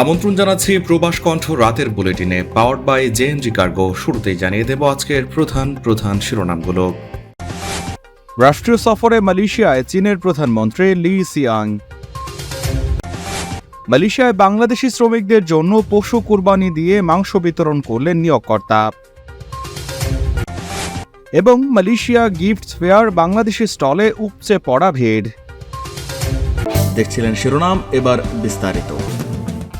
আমন্ত্রণ জানাচ্ছি প্রবাস কণ্ঠ রাতের বুলেটিনে পাওয়ার্ড বাই জেএনজি কার্গো শুরুতেই জানিয়ে দেব আজকের প্রধান প্রধান শিরোনামগুলো। রাষ্ট্রীয় সফরে মালয়েশিয়ায় চীনের প্রধানমন্ত্রী লি সিয়াং। মালয়েশিয়ায় বাংলাদেশি শ্রমিকদের জন্য পশু কুরবানি দিয়ে মাংস বিতরণ করলেন নিয়োগকর্তা। এবং মালয়েশিয়া গিফট ফেয়ার বাংলাদেশি স্টলে উপচে পড়া ভিড়। দেখছিলেন শিরোনাম, এবার বিস্তারিত।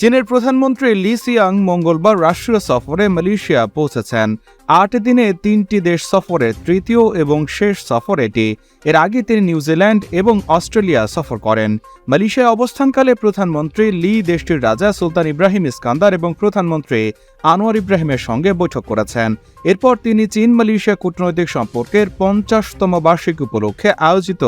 চীনের প্রধানমন্ত্রী লি সিয়াং মঙ্গলবার রাষ্ট্রীয় সফরে মালয়েশিয়া পৌঁছেছেন। আট দিনে তিনটি দেশ সফরের তৃতীয় এবং শেষ সফর এটি। এর আগে তিনি নিউজিল্যান্ড এবং অস্ট্রেলিয়া সফর করেন। মালয়েশিয়ায় অবস্থানকালে প্রধানমন্ত্রী লি দেশটির রাজা সুলতান ইব্রাহিম ইস্কান্দার এবং প্রধানমন্ত্রী আনোয়ার ইব্রাহিমের সঙ্গে বৈঠক করেছেন। এরপর তিনি চীন মালয়েশিয়া কূটনৈতিক সম্পর্কের পঞ্চাশতম বার্ষিকী উপলক্ষে আয়োজিত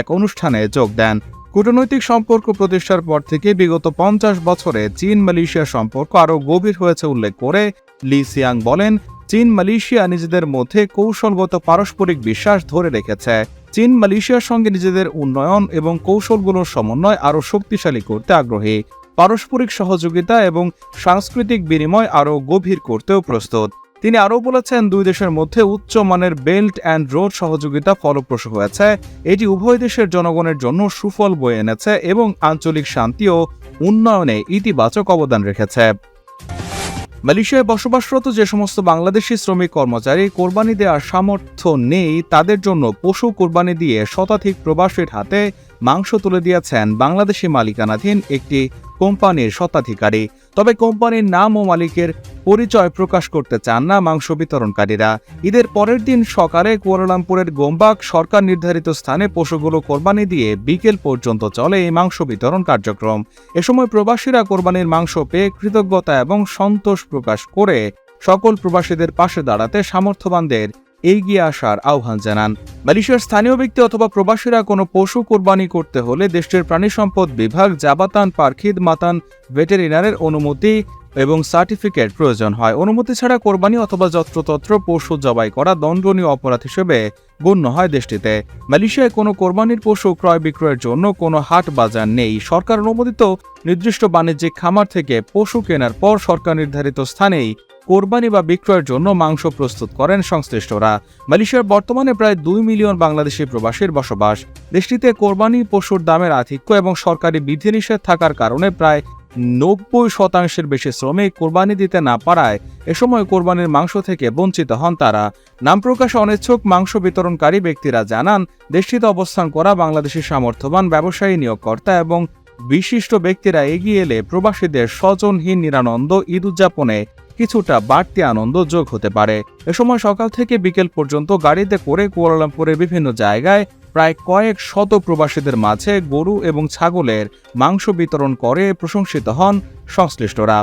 এক অনুষ্ঠানে যোগ দেন। কূটনৈতিক সম্পর্ক প্রতিষ্ঠার পর থেকে বিগত পঞ্চাশ বছরে চীন মালয়েশিয়া সম্পর্ক আরও গভীর হয়েছে উল্লেখ করে লি সিয়াং বলেন চীন মালয়েশিয়া নিজেদের মধ্যে কৌশলগত পারস্পরিক বিশ্বাস ধরে রেখেছে। চীন মালয়েশিয়ার সঙ্গে নিজেদের উন্নয়ন এবং কৌশলগুলোর সমন্বয় আরও শক্তিশালী করতে আগ্রহী। পারস্পরিক সহযোগিতা এবং সাংস্কৃতিক বিনিময় আরও গভীর করতেও প্রস্তুত। তিনি আরও বলেছেন, দুই দেশের মধ্যে উচ্চমানের বেল্ট অ্যান্ড রোড সহযোগিতা ফলপ্রসূ হয়েছে। এটি উভয় দেশের জনগণের জন্য সুফল বয়ে এনেছে এবং আঞ্চলিক শান্তি ও উন্নয়নে ইতিবাচক অবদান রেখেছে। মালয়েশিয়ায় বসবাসরত যে সমস্ত বাংলাদেশি শ্রমিক কর্মচারী কোরবানি দেওয়ার সামর্থ্য নেই, তাদের জন্য পশু কোরবানি দিয়ে শতাধিক প্রবাসীর হাতে মাংস তুলে দিয়েছেন বাংলাদেশি মালিকানাধীন একটি কোম্পানির স্বত্বাধিকারী। তবে কোম্পানির নাম ও মালিকের পরিচয় প্রকাশ করতে চান না মাংস বিতরণকারীরা। ঈদের পরের দিন সকালে কুয়ালালামপুরের গোমবাগ সরকার নির্ধারিত স্থানে পশুগুলো কোরবানি দিয়ে বিকেল পর্যন্ত চলে এই মাংস বিতরণ কার্যক্রম। এ সময় প্রবাসীরা কোরবানির মাংস পেয়ে কৃতজ্ঞতা এবং সন্তোষ প্রকাশ করে সকল প্রবাসীদের পাশে দাঁড়াতে সামর্থ্যবানদের এগিয়ে আসার আহ্বান জানান। মালয়েশিয়ার স্থানীয় ব্যক্তি অথবা প্রবাসীরা কোনো পশু কোরবানি করতে হলে দেশটির প্রাণী সম্পদ বিভাগ জাবাতান পারখিদ মাতান ভেটেরিনারের অনুমতি এবং সার্টিফিকেট প্রয়োজন হয়। অনুমতি ছাড়া কোরবানি অথবা যত্রতত্র পশু জবাই করা দণ্ডনীয় অপরাধ হিসেবে গণ্য হয় দেশটিতে। মালয়েশিয়ায় কোনো কোরবানির পশু ক্রয় বিক্রয়ের জন্য কোনো হাট বাজার নেই। সরকার অনুমোদিত নির্দিষ্ট বাণিজ্যিক খামার থেকে পশু কেনার পর সরকার নির্ধারিত স্থানেই কোরবানি বা বিক্রয়ের জন্য মাংস প্রস্তুত করেন সংশ্লিষ্টরা। মালয়েশিয়ার বর্তমানে প্রায় দুই মিলিয়ন বাংলাদেশি প্রবাসীর বসবাস। দেশটিতে কোরবানি পশুর দামের আধিক্য এবং সরকারি বিধিনিষেধ থাকার কারণে প্রায় নব্বই শতাংশের বেশি শ্রমিক কোরবানি দিতে না পারায় এ সময় কোরবানির মাংস থেকে বঞ্চিত হন তারা। নাম প্রকাশে অনিচ্ছুক মাংস বিতরণকারী ব্যক্তিরা জানান, দেশটিতে অবস্থান করা বাংলাদেশি সামর্থ্যবান ব্যবসায়ী নিয়োগকর্তা এবং বিশিষ্ট ব্যক্তিরা এগিয়ে এলে প্রবাসীদের স্বজনহীন নিরানন্দ ঈদ উদযাপনে কিছুটা বাড়তি আনন্দ যোগ হতে পারে। এ সময় সকাল থেকে বিকেল পর্যন্ত গাড়িতে করে কুয়ালালামপুরের বিভিন্ন জায়গায় প্রায় কয়েক শত প্রবাসীদের মাঝে গরু এবং ছাগলের মাংস বিতরণ করে প্রশংসিত হন সংশ্লিষ্টরা।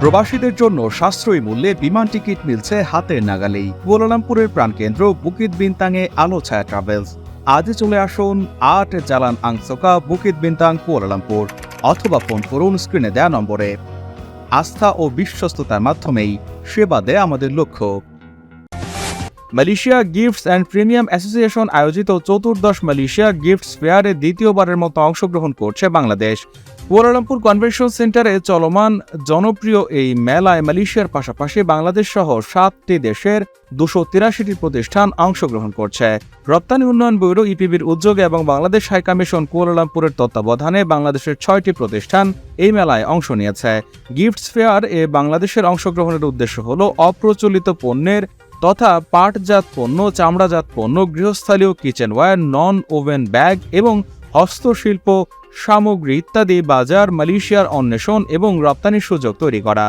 প্রবাসীদের জন্য সাশ্রয়ী মূল্যে বিমান টিকিট মিলছে হাতের নাগালেই। কুয়ালালামপুরের প্রাণকেন্দ্র বুকিত বিনতাংয়ে আলো ছায়া ট্রাভেলস আজই চলে আসুন আট Jalan Angsoka Bukit Bintang Kuala Lumpur. অথবা ফোন করুন স্ক্রিনে দেওয়া নম্বরে। আস্থা ও বিশ্বস্ততার মাধ্যমেই সেবা দেয় আমাদের লক্ষ্য। Malaysia gifts and premium association আয়োজিত চতুর্দশ মালয়েশিয়া গিফটস ফেয়ারে দ্বিতীয়বারের মতো অংশগ্রহণ করছে বাংলাদেশ। কুয়ালালামপুর কনভেনশন সেন্টারে চলমান জনপ্রিয় এই মেলায় মালয়েশিয়ার পাশাপাশি বাংলাদেশ সহ সাতটি দেশের দুশো তিরাশিটি প্রতিষ্ঠান অংশগ্রহণ করছে। রপ্তানি উন্নয়ন ব্যুরো, ইপিবির উদ্যোগে এবং বাংলাদেশ হাইকমিশন কুয়ালালামপুরের তত্ত্বাবধানে বাংলাদেশের ছয়টি প্রতিষ্ঠান এই মেলায় অংশ নিয়েছে। গিফটস ফেয়ার এ বাংলাদেশের অংশগ্রহণের উদ্দেশ্য হল অপ্রচলিত পণ্যের তথা পাটজাত পণ্য, চামড়াজাত পণ্য, গৃহস্থালীয় কিচেনওয়্যার, নন ওভেন ব্যাগ এবং হস্তশিল্প, সামগ্রী ইত্যাদি বাজার, মালয়েশিয়ার অন্বেষণ এবং রপ্তানির সুযোগ তৈরি করা।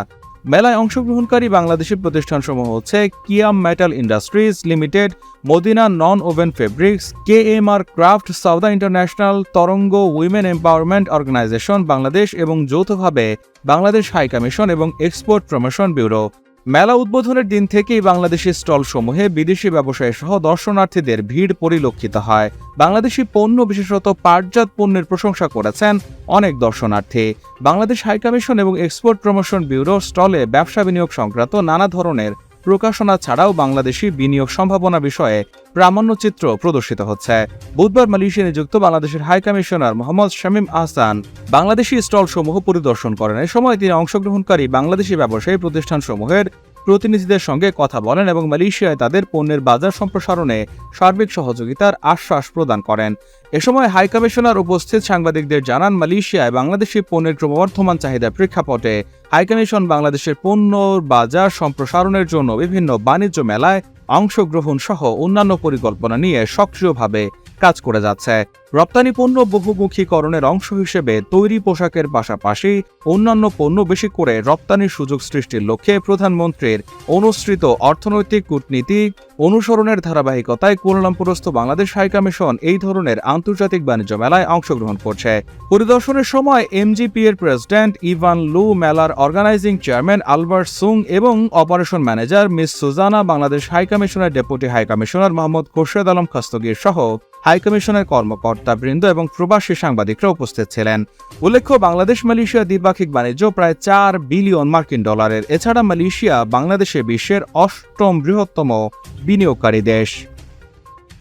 মেলায় অংশগ্রহণকারী বাংলাদেশি প্রতিষ্ঠানসমূহ হচ্ছে Kiam metal industries limited, Madina non woven fabrics K M R craft, Sauda international, Tarango women empowerment organisation Bangladesh এবং যৌথভাবে বাংলাদেশ হাই কমিশন এবং এক্সপোর্ট প্রমোশন ব্যুরো। মেলা উদ্বোধনের দিন থেকেই বাংলাদেশি স্টলসমূহে বিদেশি ব্যবসায়ী সহ দর্শনার্থীদের ভিড় পরিলক্ষিত হয়। বাংলাদেশি পণ্য বিশেষত পাটজাত পণ্যের প্রশংসা করেছেন অনেক দর্শনার্থী। বাংলাদেশ হাইকমিশন এবং এক্সপোর্ট প্রমোশন ব্যুরো স্টলে ব্যবসা বিনিয়োগ সংক্রান্ত নানা ধরনের প্রকাশনা ছাড়াও বাংলাদেশি বিনিয়োগ সম্ভাবনা বিষয়ে প্রামাণ্যচিত্র প্রদর্শিত হচ্ছে। বুধবার মালয়েশিয়া নিযুক্ত বাংলাদেশের high commissioner Mohammad Shamim Ahsan Bangladeshi stall সমূহ পরিদর্শন করেন। এ সময় তিনি অংশগ্রহণকারী বাংলাদেশি ব্যবসায়ী প্রতিষ্ঠানসমূহের প্রতিনিধিদের সঙ্গে কথা বলেন এবং মালয়েশিয়ায় তাদের পণ্যের বাজার সম্প্রসারণে সার্বিক সহযোগিতার আশ্বাস প্রদান করেন। এ সময় হাই কমিশনার উপস্থিত সাংবাদিকদের জানান, মালয়েশিয়ায় বাংলাদেশি পণ্যের ক্রমবর্ধমান চাহিদার প্রেক্ষাপটে হাইকমিশন বাংলাদেশের পণ্য বাজার সম্প্রসারণের জন্য বিভিন্ন বাণিজ্য মেলায় অংশগ্রহণ সহ অন্যান্য পরিকল্পনা নিয়ে সক্রিয়ভাবে কাজ করে যাচ্ছে। রপ্তানি পণ্য বহুমুখীকরণের অংশ হিসেবে তৈরি পোশাকের পাশাপাশি অন্যান্য পণ্য বেশি করে রপ্তানির সুযোগ সৃষ্টির লক্ষ্যে প্রধানমন্ত্রীর অনুসৃত অর্থনৈতিক কূটনীতি অনুসরণের ধারাবাহিকতায় কুয়ালালামপুরস্থ বাংলাদেশ হাইকমিশন এই ধরনের আন্তর্জাতিক বাণিজ্য মেলায় অংশগ্রহণ করছে। পরিদর্শনের সময় এমজিপি এর প্রেসিডেন্ট ইভান লু মেলার অর্গানাইজিং চেয়ারম্যান আলবার্ট সুং এবং operation manager miss Suzana Bangladesh হাইকমিশনের deputy high commissioner Mohammad Khorshed Alam Khastagir সহ হাইকমিশনের কর্মকর্তা বৃন্দ এবং প্রবাসী সাংবাদিকরা উপস্থিত ছিলেন। উল্লেখ্য, বাংলাদেশ, মালয়েশিয়া দ্বিপাক্ষিক বাণিজ্য প্রায় চার বিলিয়ন মার্কিন ডলারের। এছাড়া মালয়েশিয়া বাংলাদেশে বিশ্বের অষ্টম বৃহত্তম বিনিয়োগকারী দেশ।